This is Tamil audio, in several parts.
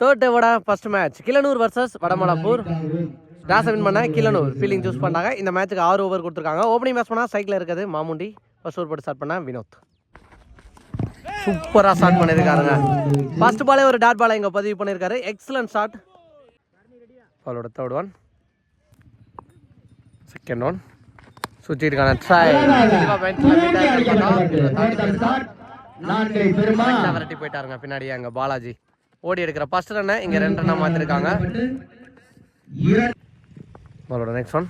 Third டேவோட first match Kilanur versus Vadamalapur டாஸை win பண்ண கிளனூர் ஃபீலிங் சூஸ் பண்ணாங்க இந்த மேட்ச்சுக்கு ஆறு ஓவர் கொடுத்துருக்காங்க ஓப்பனிங் பேட்ஸ் பண்ணால் சைக்கிள் இருக்குது மாமுண்டி ஃபர்ஸ்ட் ஓவர் போட்டு ஸ்டார்ட் பண்ண வினோத் சூப்பராக ஸ்டார்ட் பண்ணியிருக்காருங்க ஃபர்ஸ்ட் பாலே ஒரு டாட் பாலை இங்கே பதிவு பண்ணியிருக்காரு எக்ஸலன்ட் ஷாட் அவளோட தேர்ட் ஒன் செகண்ட் ஒன் சுற்றிருக்கான ட்ரை போயிட்டாருங்க பின்னாடி அங்கே பாலாஜி ஓடி எடுக்கிற ஃபர்ஸ்ட் ரன்னை இங்கே ரெண்டு ரன்னாக மாற்றிருக்காங்க பாலோட நெக்ஸ்ட் ஒன்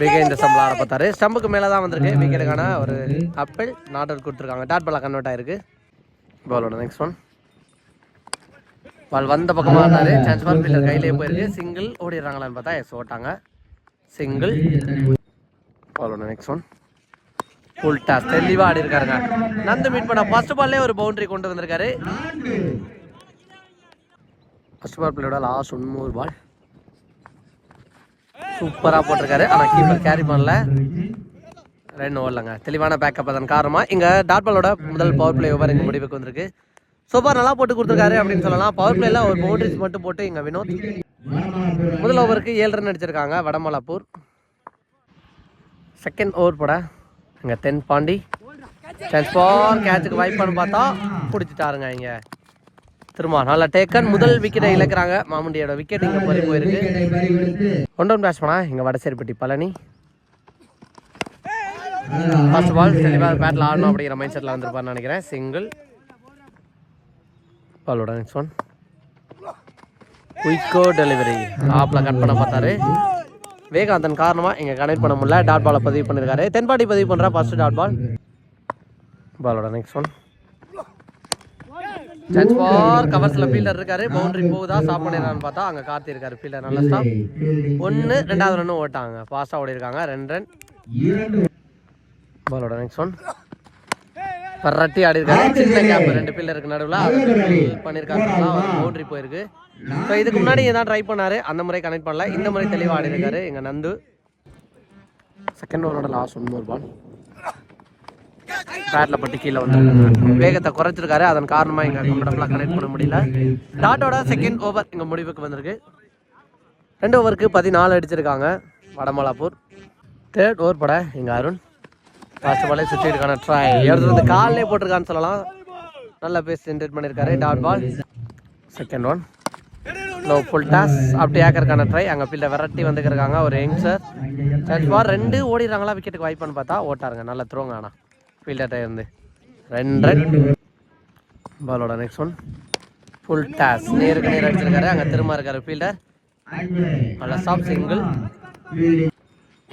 விக்கெட் இந்த ஸ்டம்பில் ஆட பார்த்தாரு. ஸ்டம்புக்கு மேலே தான் வந்திருக்கு. விக்கெட்டுக்கான ஒரு அப்பிள் நாட் அவுட் கொடுத்துருக்காங்க. டாட் பாலாக கன்வெர்ட் ஆயிருக்கு. பாலோட நெக்ஸ்ட் ஒன் பால் வந்த பக்கமாக இருந்தார் சான்ஸ் பால் ஃபீல்டர் கையிலே போயிருக்கு. சிங்கிள் ஓடிடுறாங்களான்னு பார்த்தா எஸ் ஓட்டாங்க. சிங்கிள் பாலோட நெக்ஸ்ட் ஒன் ஃபுல் டாஸ் தெளிவாக ஆடி இருக்காருங்க நந்து மீட் பண்ண ஃபர்ஸ்ட் பால்லே ஒரு பவுண்டரி கொண்டு வந்திருக்காரு. ஃபஸ்ட் பால் பிள்ளையோட லாஸ்ட் ஒன்னூறு பால் சூப்பராக போட்டிருக்காரு. ஆனால் கீப்பர் கேரி பண்ணல. ரெண்டு ஓடலங்க தெளிவான பேக்கப் அதன் காரணமாக இங்கே டாட் பாலோட முதல் பவர் பிளே ஓவர் இங்கே முடிவுக்கு வந்திருக்கு. சூப்பர் நல்லா போட்டு கொடுத்துருக்காரு அப்படின்னு சொல்லலாம். பவர் பிளேல ஒரு பவுண்டரிஸ் மட்டும் போட்டு இங்கே வினோத் முதல் ஓவருக்கு ஏழு ரன் அடிச்சிருக்காங்க. வடமலாப்பூர். செகண்ட் ஓவர் போட இங்கே தென் பாண்டி சான்ஸ் ஃபார் கேட்சுக்கு வாய்ப்பான்னு பார்த்தா பிடிச்சிட்டாருங்க இங்கே. திரும்ப நல்ல டேக்கன் முதல் விக்கெட்டை இழக்கிறாங்க. மாமுண்டியோட விக்கெட் இங்கே போய் போயிருக்கு. ஒன்றும் பேட்ஸ்மனா இங்கே வடசேரிப்பட்டி பழனி. ஃபர்ஸ்ட் பால் தெளிவாக பேட்டில் ஆடணும் அப்படிங்கிற மைண்ட் செட்டில் வந்திருப்பாருன்னு நினைக்கிறேன். சிங்கிள் பாலோட நெக்ஸ்ட் ஒன் குயிக்கோ டெலிவரி ஆப்பில் கட் பண்ண பார்த்தாரு. வேகாந்தன் காரணமாக இங்கே கனெக்ட் பண்ண முடியல. டாட் பாலை பதிவு பண்ணியிருக்காரு தென்பாட்டி பதிவு பண்ணுறா ஃபர்ஸ்ட் டாட் பால் பாலோட நெக்ஸ்ட் ஒன் சான்ஸ் ஃபார் கவர்ஸில் ஃபீல்டர் இருக்காரு. பவுண்டரி போகுதா ஸ்டாப் பண்ணிடுறான்னு பார்த்தா அங்கே கார்த்தி இருக்காரு ஃபீல்டர் நல்ல ஸ்டாப் ஒன்று ரெண்டாவது ரன்னும் ஓட்டாங்க. ஃபாஸ்ட்டாக ஓடி இருக்காங்க ரெண்டு ரன் பாலோட நெக்ஸ்ட் ஒன் பரட்டி ஆடி இருக்காரு சின்ன கேப் ரெண்டு பில்லருக்கு நடுவில் பண்ணியிருக்காங்க. பவுண்டரி போயிருக்கு. ஸோ இதுக்கு முன்னாடி இதான் ட்ரை பண்ணாரு? அந்த முறை கனெக்ட் பண்ணல. இந்த முறை தெளிவாக ஆடி இருக்காரு எங்கள் நந்து செகண்ட் ஓவரோட லாஸ்ட் ஒன் பால் பேட்டில் பட்டு கீழே வந்து வேகத்தை குறைச்சிருக்காரு. அதன் காரணமாக இங்கே கம்ஃபர்டபுளாக கனெக்ட் பண்ண முடியல. டாட்டோட செகண்ட் ஓவர் எங்கள் முடிவுக்கு வந்திருக்கு. ரெண்டு ஓவருக்கு பதினாலு அடிச்சிருக்காங்க. வடமலாப்பூர். தேர்ட் ஓவர் பட எங்கள் அருண். ஃபர்ஸ்ட் பாலே சுற்றிருக்கான ட்ரை எடுத்து வந்து காலிலே போட்டிருக்கான்னு சொல்லலாம். நல்ல பேஸ் ஜென்ரேட் பண்ணியிருக்காரு. Dot ball second one low full toss அப்படி ஏக்கருக்கான ட்ரை அங்கே ஃபீல்டை விரட்டி வந்துக்கிருக்காங்க ஒரு யங்ஸ்டர் ரெண்டு ஓடிடுறாங்களா? விக்கெட்டுக்கு வாய்ப்புன்னு பார்த்தா ஓட்டாருங்க. நல்லா த்ரோங்க ஆனால் ஃபீல்டாக இருந்து ரெண்டு ரன் பாலோட நெக்ஸ்ட் ஒன் ஃபுல் டாஸ் நேருக்கு நேர் அடிச்சிருக்காரு. அங்கே திரும்ப இருக்காரு ஃபீல்டர் நல்ல சாப் சிங்கிள்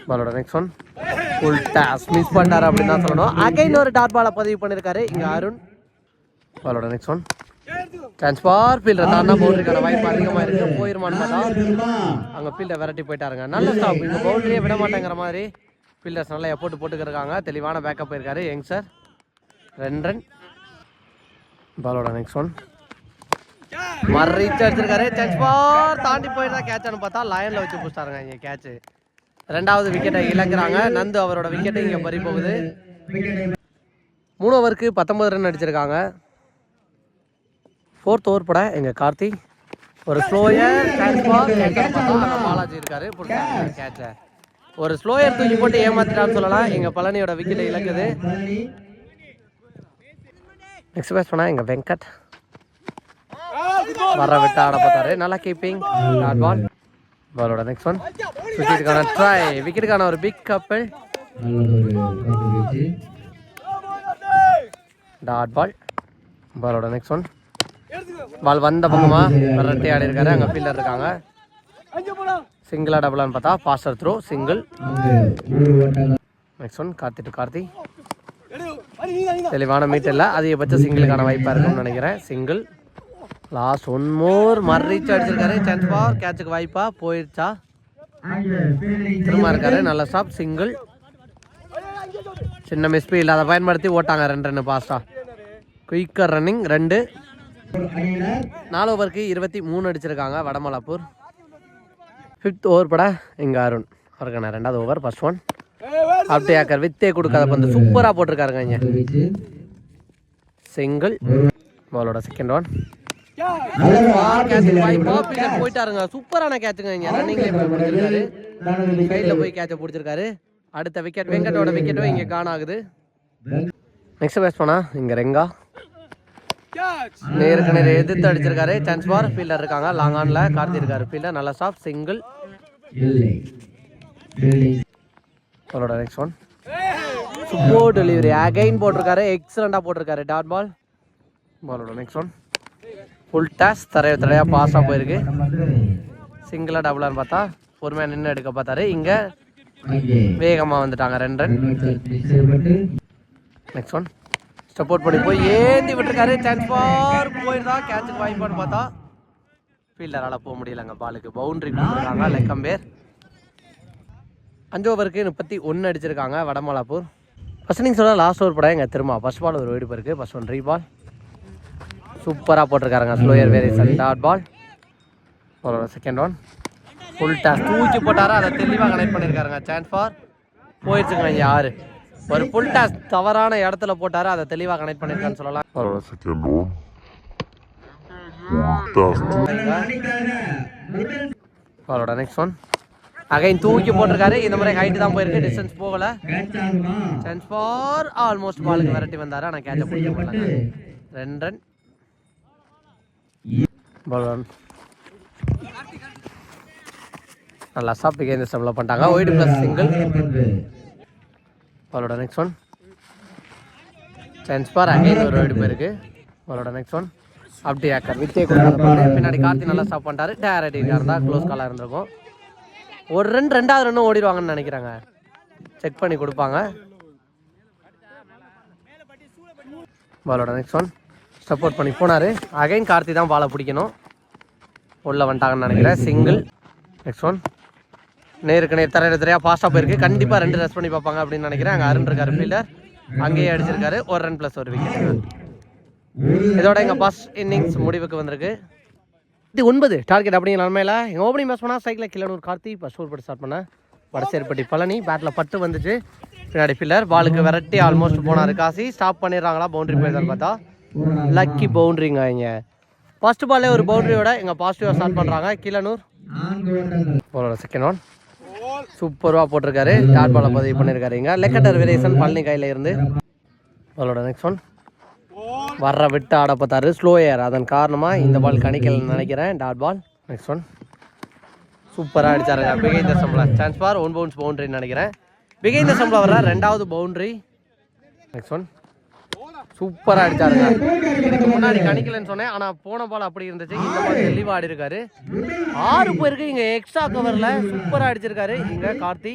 பாலோட next one full toss miss பண்ணார் அப்படின்னு தான் சொல்லணும். அகைன் ஒரு டாட் பாலை பதிவு பண்ணியிருக்காரு இங்கே அருண். பாலோட next one chance for fielder தாண்டா பவுண்டரிக்கான வாய்ப்பு அதிகமாக இருக்கு. போயிருமான்னு பார்த்தா அங்கே ஃபீல்டை விரட்டி போயிட்டாருங்க. நல்ல ஸ்டாப் இந்த பவுண்டரியே விட மாட்டேங்கிற மாதிரி. ஃபீல்டர்ஸ் நல்லா எஃபோர்ட் போட்டுக்கிருக்காங்க. தெளிவான பேக்கப் இருக்காரு யங் சார் ரெண்டு ரன் பாலோட நெக்ஸ்ட் ஒன் மறைச்சு அடிச்சிருக்காரு. சான்ஸ் ஃபார் தாண்டி போயிருந்தா கேட்ச்னு பார்த்தா லயனில் வச்சு பிடிச்சாருங்க இங்கே கேட்ச் ரெண்டாவது விக்கெட்டை இழக்கிறாங்க. நந்து அவரோட விக்கெட்டை இங்கே பறி போகுது. மூணு ஓவருக்கு பத்தொன்பது ரன் அடிச்சிருக்காங்க. ஃபோர்த் ஓவர் பட எங்க கார்த்திக் ஒரு ஸ்லோயர் பாலாஜி இருக்காரு. கேட்ச ஒரு ஸ்லோயர் தூக்கி போட்டு ஏமாத்திட்டான்னு சொல்லலாம். எங்க பழனியோட விக்கெட்டை இழக்குது. நெக்ஸ்ட் பேஸ் பண்ணா எங்க வெங்கட். வர விட்டு ஆட பார்த்தாரு நல்லா கீப்பிங் டாட் பால் பாலோட நெக்ஸ்ட் ஒன் விக்கெட்டுக்கான ட்ரை விக்கெட்டுக்கான ஒரு பிக் கப்பல் டாட் பால் பாலோட நெக்ஸ்ட் ஒன் பால் வந்த பக்கமா விரட்டி ஆடி இருக்காரு அங்க ஃபீல்டர் இருக்காங்க. சிங்கிளா டபுளான்னு பார்த்தா faster throw single next one Karthi to Karthi. தெளிவான மீட் இல்லை. அதிகபட்ச சிங்கிளுக்கான வாய்ப்பாக இருக்கும்னு நினைக்கிறேன். சிங்கிள் லாஸ்ட் ஒன் மோர் மர்ரீச் அடிச்சிருக்காரு. சான்ஸ் ஃபார் கேட்சுக்கு வாய்ப்பா போயிடுச்சா திரும்ப இருக்காரு. நல்ல ஸ்டாப் சிங்கிள் சின்ன மிஸ்பி இல்லை அதை பயன்படுத்தி ஓட்டாங்க. ரெண்டு ரெண்டு பாஸ்டா குயிக்கர் ரன்னிங் ரெண்டு. நாலு ஓவருக்கு இருபத்தி மூணு அடிச்சிருக்காங்க. வடமலாப்பூர். ஃபிஃப்த் ஓவர் பட இங்கே அருண். அவருக்கான ரெண்டாவது ஓவர் ஃபர்ஸ்ட் ஒன் அப்படி ஆக்கர் வித்தே கொடுக்காத பந்து சூப்பராக போட்டிருக்காருங்க இங்கே. செங்கல் பாலோட செகண்ட் ஒன் போயிட்டாருங்க. சூப்பரான கேட்சுங்க இங்க. ரன்னிங்ல கையில் பிடிச்சிருக்காரு போய் கேட்ச பிடிச்சிருக்காரு. அடுத்த விக்கெட் வெங்கட்டோட விக்கெட்டும் இங்க காணாகுது நெக்ஸ்ட் பேட்ஸ் பண்ணா இங்க ரெங்கா. நேருக்கு நேர் எதிர்த்து அடிச்சிருக்காரு. சான்ஸ் பார் ஃபீல்டர் இருக்காங்க. லாங் ஆன்ல கார்த்தி இருக்காரு. ஃபீல்டர் நல்ல ஸ்டாப் சிங்கிள் அவரோட next one super delivery again போட்டிருக்காரு. எக்ஸலண்டா போட்டிருக்காரு. டாட் பால் பாலோட நெக்ஸ்ட் ஒன் ஃபுல் டாஸ் தரைய தரையா பாஸாக போயிருக்கு. சிங்கிளா டபுளான்னு பார்த்தா பொறுமையாக நின்று எடுக்க பார்த்தாரு. இங்க வேகமா வந்துட்டாங்க. ரெண்டு ரன் நெக்ஸ்ட் ஒன் சப்போர்ட் பண்ணி போய் ஏந்தி விட்டுருக்காரு. சான்ஸ் ஃபார் போயிருந்தா கேட்சுக்கு வாய்ப்பான்னு பார்த்தா ஃபீல்டரால் போக முடியலங்க. பாலுக்கு பவுண்டரி கொடுத்துருக்காங்க லெக்கம்பேர். அஞ்சு ஓவருக்கு முப்பத்தி ஒன்று அடிச்சிருக்காங்க வடமலாப்பூர். ஃபஸ்ட் நீங்கள் சொல்ல லாஸ்ட் ஓவர் படம் எங்கள் திரும்ப ஃபஸ்ட் பால் ஒரு வெடிப்பு இருக்குது ஃபஸ்ட் ஒன் ரீ பால் சூப்பராக போட்டிருக்காருங்க slower vary Sun dot ball ஒரு செகண்ட் ஒன் ஃபுல் டாஸ் தூக்கி போட்டாரா? அதை தெளிவாக கனெக்ட் பண்ணியிருக்காருங்க சான்ஸ் ஃபார் போயிடுச்சுங்க யார் யாரு ஒரு புல்டா தவறான இடத்துல போட்டாரு அதை தெளிவாக கனெக்ட் பண்ணிருக்கான்னு சொல்லலாம். அவரோட நெக்ஸ்ட் ஒன் அகைன் தூக்கி போட்டிருக்காரு. இந்த மாதிரி ஹைட் தான் போயிருக்கு. டிஸ்டன்ஸ் போகல. சான்ஸ் ஃபார் ஆல்மோஸ்ட் பாலுக்கு விரட்டி வந்தாரு. ஆனால் கேட்ச பிடிக்க முடியல ரெண்டு ரன் பால் நல்லா சாப்பிட்டு இந்த ஸ்டெப்ல பண்ணிட்டாங்க. ஒயிட் ப்ளஸ் சிங்கிள் பாலோட next one chance for again ஒரு ஒயிட் போயிருக்கு பாலோட நெக்ஸ்ட் ஒன் அப்படி ஆக்கர் வித்தே பின்னாடி கார்த்தி நல்லா ஸ்டாப் பண்ணிட்டாரு. டேரக்ட் இருந்தா க்ளோஸ் காலாக இருந்திருக்கும். ஒரு ரன் ரெண்டாவது ரன்னும் ஓடிடுவாங்கன்னு நினைக்கிறாங்க. செக் பண்ணி கொடுப்பாங்க. பாலோட நெக்ஸ்ட் ஒன் சப்போர்ட் பண்ணி போனாரு. அகைன் கார்த்தி தான் பாலை பிடிக்கணும். உள்ளே வந்துட்டாங்கன்னு நினைக்கிறேன். சிங்கிள் நெக்ஸ்ட் ஒன் நேருக்கு நேர் தரையில தரையாக ஃபாஸ்ட்டாக போயிருக்கு. கண்டிப்பாக ரெண்டு ரஸ் பண்ணி பார்ப்பாங்க அப்படின்னு நினைக்கிறேன். அங்கே அருண் இருக்காரு ஃபீல்டர் அங்கேயே அடிச்சிருக்காரு. ஒரு ரன் ப்ளஸ் ஒரு விக்கெட் இதோட எங்கள் ஃபர்ஸ்ட் இன்னிங்ஸ் முடிவுக்கு வந்திருக்கு. இது ஒன்பது. டார்கெட் அப்படிங்கிற நிலமையில எங்கள் ஓப்பனிங் பேட்ஸ் பண்ணால் சைக்கிளில் கிலோனூர் கார்த்தி. ஃபர்ஸ்ட் ஓவர் போட்டு ஸ்டார்ட் பண்ணேன் வடசேர்பட்டி பழனி. பேட்டில் பட்டு வந்துச்சு. பின்னாடி ஃபீல்டர் பாலுக்கு விரட்டி ஆல்மோஸ்ட் போனார் காசி. ஸ்டாப் பண்ணிடுறாங்களா? பவுண்டரி போயிருந்தான்னு பார்த்தா. லக்கி பவுண்டரிங்க இங்கே. ஃபர்ஸ்ட் பால்லே ஒரு பவுண்டரியோட எங்கள் பாசிட்டிவாக ஸ்டார்ட் பண்ணுறாங்க கிலனூர் பாலோட செகண்ட் ஒன் சூப்பராக போட்டிருக்காரு. டாட் பாலை பதிவு பண்ணியிருக்காருங்க லெக்கட்டர் விரேசன் பழனி கையில இருந்து. அவளோட நெக்ஸ்ட் ஒன் வர்ற விட்டு ஆட பார்த்தாரு. ஸ்லோ ஏர் அதன் காரணமாக இந்த பால் கணிக்கலன்னு நினைக்கிறேன். டாட் பால் நெக்ஸ்ட் ஒன் சூப்பராக அடித்தாருங்க பிகைந்த சம்பளம் சான்ஸ் பார் ஒன் பவுன்ஸ் பவுண்டரின்னு நினைக்கிறேன். பிகைந்த சம்பளம் வர்ற ரெண்டாவது பவுண்டரி நெக்ஸ்ட் ஒன் சூப்பராக அடிச்சாருங்க. இதுக்கு முன்னாடி கணிக்கலன்னு சொன்னேன் ஆனால் போன பால் அப்படி இருந்துச்சு. இந்த பால் தெளிவாக ஆடி இருக்காரு ஆறு பேருக்கு இங்கே எக்ஸ்ட்ரா கவரில் சூப்பராக அடிச்சிருக்காரு. இங்கே கார்த்தி.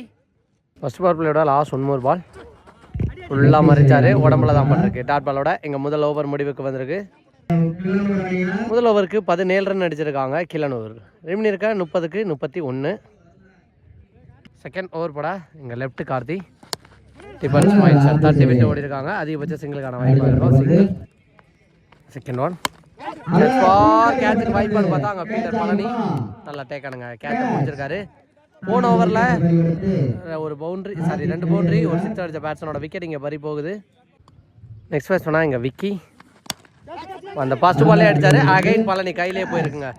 ஃபர்ஸ்ட் பால் பிளேயோட லாஸ்ட் ஒன் பால் ஃபுல்லாக மறைச்சாரு. உடம்புல தான் பண்ணிருக்கு டாட் பாலோட எங்கள் முதல் ஓவர் முடிவுக்கு வந்திருக்கு. முதல் ஓவருக்கு பதினேழு ரன் அடிச்சிருக்காங்க கிளனூர் ரெமினி இருக்க முப்பதுக்கு முப்பத்தி ஒன்று செகண்ட் ஓவர் படா. இங்கே left Karthi. Defence points thirty விட்டு ஓடி இருக்காங்க அதிகபட்ச சிங்கிளுக்கான வாய்ப்பு இருக்கும் சிங்கிள் செகண்ட் ஒன் கேட்சுக்கு வாய்ப்பான்னு பார்த்தா அங்கே பீட்டர் பழனி. நல்லா டேக்கானுங்க கேட்ச முடிச்சிருக்காரு. போன ஓவரில் ஒரு பவுண்டரி சாரி ரெண்டு பவுண்டரி ஒரு சிக்ஸ் அடிச்ச பேட்ஸ்மனோட விக்கெட் இங்கே பறி போகுது. நெக்ஸ்ட் பேட்ஸ் சொன்னால் இங்கே விக்கி அந்த ஃபர்ஸ்ட் பாலே அடிச்சாரு. அகைன் பழனி கையிலே போயிருக்குங்க.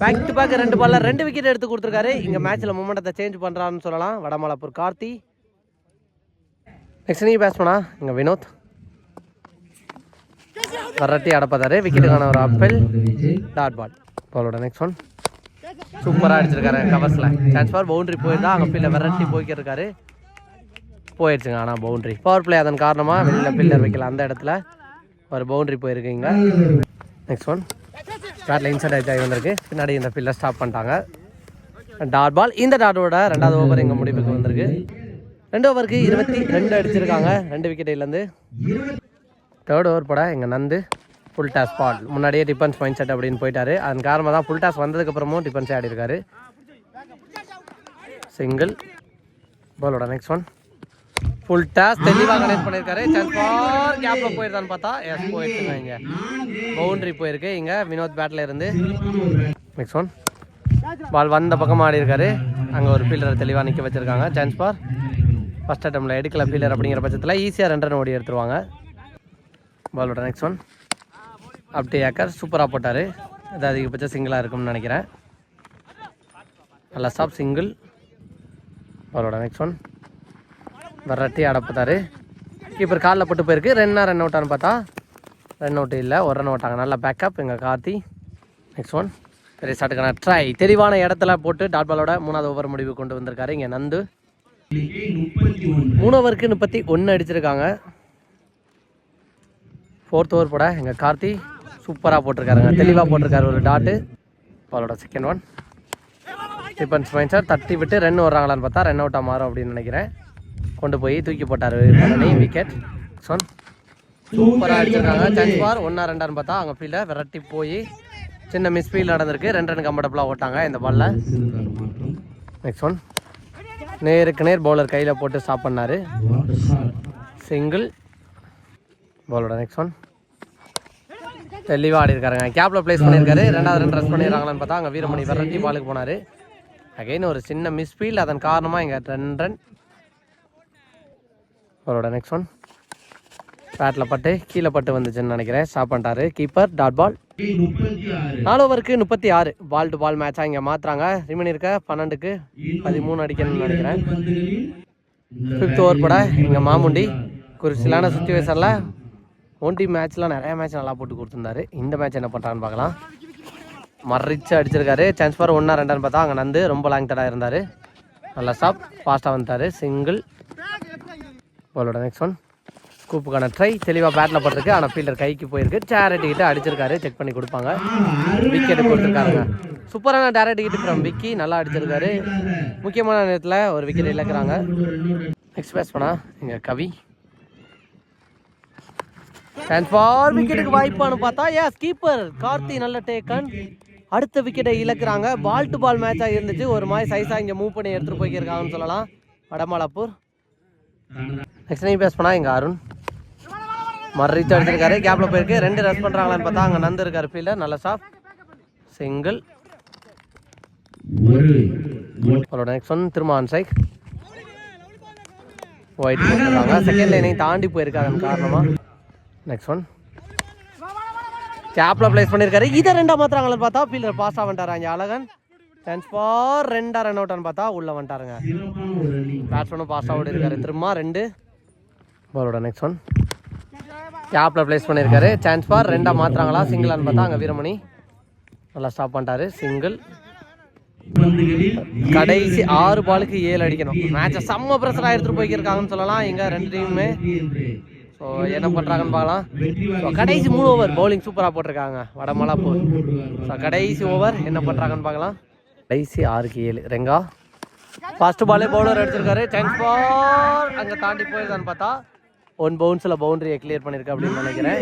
பேக் டு பேக் ரெண்டு பால்ல ரெண்டு விக்கெட் எடுத்து கொடுத்துருக்காரு. இங்கே மேட்ச்சில் மூமெண்ட்டை சேஞ்ச் பண்ணுறான்னு சொல்லலாம். வடமலாப்பூர் கார்த்தி. நெக்ஸ்ட் நீ பேட்ஸ்மனா இங்கே வினோத். வரட்டி அடப்பதாரு விக்கெட்டுக்கான ஒரு அப்பல் டாட் பால் பாலோட நெக்ஸ்ட் ஒன் சூப்பராக அடிச்சிருக்காரு கவர்ஸில் சான்ஸ் ஃபார் பவுண்ட்ரி போயிருந்தா அங்கே பில்லை விரட்டி போய்க்கிருக்காரு. போயிடுச்சுங்க ஆனால் பவுண்டரி பவர் பிளே அதன் காரணமாக வெளியில் பில்லர் வைக்கல. அந்த இடத்துல ஒரு பவுண்ட்ரி போயிருக்கீங்க நெக்ஸ்ட் ஒன் பேட்டில் இன்சைட் ஆகி வந்திருக்கு. பின்னாடி இந்த பில்லர் ஸ்டாப் பண்ணிட்டாங்க. டாட் பால் இந்த டாட்டோட ரெண்டாவது ஓவர் எங்கள் முடிவுக்கு வந்திருக்கு. ரெண்டு ஓவருக்கு இருபத்தி ரெண்டு அடிச்சிருக்காங்க. ரெண்டு விக்கெட்லேருந்து தேர்ட் ஓவர் போட எங்கள் நந்து. ஃபுல் டாஸ் பால் முன்னாடியே டிஃபென்ஸ் பாயிண்ட் செட் அப்படின்னு போயிட்டாரு. அதன் காரணமாக தான் ஃபுல் டாஸ் வந்ததுக்கப்புறமும் டிஃபென்ஸ் ஆடி இருக்காரு. சிங்கிள் பாலோட நெக்ஸ்ட் ஒன் ஃபுல் டாஸ் தெளிவாக கனெக்ட் பண்ணியிருக்காரு சான்ஸ் பார் கேப்பில் போயிருந்தான்னு பார்த்தா எஸ் போயிருச்சுங்க இங்கே. பவுண்டரி போயிருக்கு. இங்கே வினோத் பேட்டில் இருந்து. நெக்ஸ்ட் ஒன் பால் வந்த பக்கம் ஆடி இருக்காரு. அங்கே ஒரு ஃபீல்டரை தெளிவாக நிற்க வச்சுருக்காங்க. சான்ஸ் பார் ஃபஸ்ட் அட்டம்ல எடுக்கல ஃபீலர் அப்படிங்கிற பட்சத்தில் ஈஸியாக ரெண்டு ரன் ஓடி எடுத்துருவாங்க. பாலோட நெக்ஸ்ட் ஒன் அப்படி ஏக்கர் சூப்பராக போட்டார். இது அதிகபட்ச சிங்கிளாக இருக்கும்னு நினைக்கிறேன். நல்லா ஸ்டாப் சிங்கிள் பாலோட நெக்ஸ்ட் ஒன் வரட்டி அடப்பத்தாரு கீப்பர் காலில் போட்டு போயிருக்கு. ரெண்டா ரன் அவுட்டான்னு பார்த்தா ரன் அவுட் இல்லை ஒரு ரன் அவுட்டாங்க நல்ல பேக்கப் எங்கள் கார்த்தி. நெக்ஸ்ட் ஒன் பெரிய சாட்டுக்கான ட்ரை தெளிவான இடத்துல போட்டு டாட் பாலோட மூணாவது ஓவர் முடிவு கொண்டு வந்திருக்காரு. இங்கே நந்து. மூணு ஓவருக்கு முப்பத்தி ஒன்று அடிச்சிருக்காங்க. ஃபோர்த் ஓவர் போட எங்கள் கார்த்தி சூப்பராக போட்டிருக்காருங்க. தெளிவாக போட்டிருக்காரு ஒரு டாட்டு அவரோட செகண்ட் ஒன் டிஃபன்ஸ் சார் தட்டி விட்டு ரன் வர்றாங்களான்னு பார்த்தா ரன் அவுட்டாக மாறும் அப்படின்னு நினைக்கிறேன். கொண்டு போய் தூக்கி போட்டார் பழனி விக்கெட் ஒன் சூப்பராக அடிச்சிருக்காங்க. சான்ஸ் பார் ஒன்றா ரெண்டான்னு பார்த்தா அங்கே ஃபீல்டை விரட்டி போய் சின்ன மிஸ் ஃபீல் நடந்திருக்கு. ரெண்டு ரன் கம்ஃபர்டபுளாக ஓட்டாங்க இந்த பாலில் நெக்ஸ்ட் ஒன் நேருக்கு நேர் பவுலர் கையில் போட்டு ஸ்டாப் பண்ணார். சிங்கிள் பாலோட நெக்ஸ்ட் ஒன் தெளிவாக ஆடி இருக்காருங்க கேப்பில் ப்ளேஸ் பண்ணியிருக்காரு ரெண்டாவது ரன் ரன் பண்ணிடுறாங்களான்னு பார்த்தா அங்கே வீரமணி விரட்டி பாலுக்கு போனார். அகைன் ஒரு சின்ன மிஸ்ஃபீல் அதன் காரணமாக இங்கே ரெண்டு ரன் அவரோட நெக்ஸ்ட் ஒன் பேட்டில் பட்டு கீழே பட்டு வந்துச்சுன்னு நினைக்கிறேன். ஸ்டாப் பண்ணிட்டாரு. கீப்பர் டாட் பால் நாலு ஓவருக்கு முப்பத்தி ஆறு. பால் டு பால் மேட்சாக இங்கே மாற்றுறாங்க ரிமன் இருக்க பன்னெண்டுக்கு பதிமூணு அடிக்கணும்னு நினைக்கிறேன். ஃபிஃப்த் ஓவர் போட இங்கே மாமுண்டி குறிச்சிலான சுச்சுவேஷனில் ஒன்டி மேட்ச்லாம் நிறைய மேட்ச் நல்லா போட்டு கொடுத்துருந்தாரு. இந்த மேட்ச் என்ன பண்ணுறான்னு பார்க்கலாம். மறிச்சு அடிச்சிருக்காரு. சான்ஸ் ஃபார் ஒன்றா ரெண்டான்னு பார்த்தா அங்கே நந்து ரொம்ப லாங் தடாக இருந்தார். நல்லா ஸ்டாப் ஃபாஸ்ட்டாக வந்துட்டார். சிங்கிள் பாலோட நெக்ஸ்ட் ஒன் ஸ்கூப்புக்கான ட்ரை தெளிவாக பேட்டில் பட்டிருக்கு ஆனால் ஃபீல்டர் கைக்கு போயிருக்கு. டேரக்ட் கிட்ட அடிச்சிருக்காரு செக் பண்ணி கொடுப்பாங்க. விக்கெட் கொடுத்துருக்காருங்க. சூப்பரான டேரக்ட் கிட்ட ஃப்ரம் விக்கி நல்லா அடிச்சிருக்காரு. முக்கியமான நேரத்தில் ஒரு விக்கெட் இழக்கிறாங்க. நெக்ஸ்ட் பேஸ் பண்ணால் இங்கே கவி. சான்ஸ் ஃபார் விக்கெட்டுக்கு வாய்ப்பானு பார்த்தா ஏஸ் கீப்பர் கார்த்தி நல்ல டேக்கன் அடுத்த விக்கெட்டை இழக்கிறாங்க. பால் டு பால் மேட்சாக இருந்துச்சு. ஒரு மாதிரி சைஸாக இங்கே மூவ் பண்ணி எடுத்துகிட்டு போய்க்கிருக்காங்கன்னு சொல்லலாம். வடமலாப்பூர். நெக்ஸ்ட் நீ பேஸ் பண்ணால் இங்கே அருண். மறுத்து அடிச்சிருக்காரு கேப்பில் போயிருக்கு. ரெண்டு ரஸ் பண்ணுறாங்களான்னு பார்த்தா அங்கே நந்து இருக்காரு. ஃபீல்டர் நல்ல சாஃப் சிங்கிள் அவரோட நெக்ஸ்ட் ஒன் திரும்ப ஆன் சைக் ஒயிட் போட்டுருக்காங்க. செகண்ட் லைனை தாண்டி போயிருக்காங்க காரணமாக நெக்ஸ்ட் ஒன் கேப்பில் ப்ளேஸ் பண்ணியிருக்காரு இதை ரெண்டா மாத்திராங்களான்னு பார்த்தா ஃபீல்டர் பாஸ் ஆகிட்டாரா இங்கே அழகன். சான்ஸ் ஃபார் ரெண்டா ரன் அவுட்டான்னு பார்த்தா உள்ளே வந்துட்டாருங்க. பேட்ஸ்மேனும் பாஸ் அவுட் இருக்காரு திரும்ப ரெண்டு. பாலோட நெக்ஸ்ட் ஒன் கேப்பில் ப்ளேஸ் பண்ணியிருக்காரு சான்ஸ் ஃபார் ரெண்டாக மாற்றுறாங்களா சிங்கிளான்னு பார்த்தா அங்கே வீரமணி. நல்லா ஸ்டாப் பண்ணிட்டாரு. சிங்கிள் கடைசி ஆறு பாலுக்கு ஏழு அடிக்கணும். மேட்சை செம்ம ப்ரெஷராக எடுத்துகிட்டு போய்க்கிருக்காங்கன்னு சொல்லலாம். எங்கள் ரெண்டு டீமுமே ஸோ என்ன பண்ணுறாங்கன்னு பார்க்கலாம். ஸோ கடைசி மூணு ஓவர் பவுலிங் சூப்பராக போட்டிருக்காங்க. வடமலாப்பூர் ஸோ கடைசி ஓவர் என்ன பண்ணுறாங்கன்னு பார்க்கலாம். கடைசி ஆறுக்கு ஏழு. ரெங்கா. ஃபர்ஸ்ட் பாலே பவுலர் அடிச்சிருக்காரு சான்ஸ் பால் அங்கே தாண்டி போயிருக்கான்னு பார்த்தா ஒன் பவுன்ஸில் பவுண்டரியை கிளியர் பண்ணியிருக்கு அப்படின்னு நினைக்கிறேன்.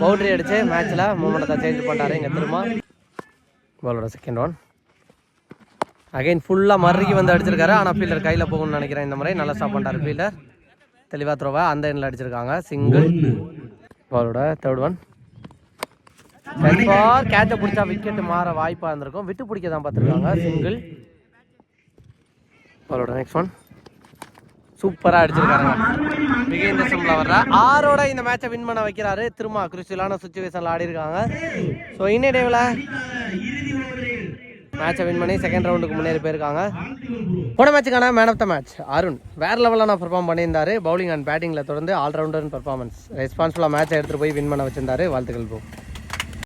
பவுண்டரி அடிச்சு மேட்ச்சில் மூமெண்ட்டை சேஞ்ச் பண்ணிட்டாரு இங்கே திரும்ப. பாலோட செகண்ட் ஒன் அகைன் ஃபுல்லாக மறுக்கி வந்து அடிச்சிருக்காரு. ஆனால் ஃபீல்டர் கையில் போகணும்னு நினைக்கிறேன் இந்த மாதிரி நல்லா ஸ்டாப் பண்ணிட்டார் ஃபீல்டர் தெளிவாக த்ரோவா அந்த எண்ணில் அடிச்சிருக்காங்க. சிங்கிள் பாலோட தேர்ட் ஒன் ஃபார் கேட்சை பிடிச்சா விக்கெட் மாற வாய்ப்பாக இருந்திருக்கும். விட்டு பிடிக்க தான் பார்த்துருக்காங்க. சிங்கிள் பாலோட நெக்ஸ்ட் ஒன் சூப்பராக அடிச்சிருக்காங்க. மிகேந்திர சிம்ல வர்ற. ஆரோட இந்த மேட்சை வின் பண்ண வைக்கிறாரு. திரும்ப குருசியலான சுச்சுவேஷனில் ஆடி இருக்காங்க ஸோ இன்னே டேவில் மேட்சை வின் பண்ணி செகண்ட் ரவுண்டுக்கு முன்னேறி போயிருக்காங்க. போன மேட்சுக்கான man of the match Arun. வேறு லெவலில் பர்ஃபார்ம் பண்ணிருந்தாரு பவுலிங் அண்ட் பேட்டிங்கில் தொடர்ந்து ஆல்ரவுண்டர் பர்ஃபார்மன்ஸ் ரெஸ்பான்சிபிளாக மேட்சை எடுத்துகிட்டு போய் வின் பண்ண வச்சிருந்தாரு. வாழ்த்துக்கள் ப்ரோ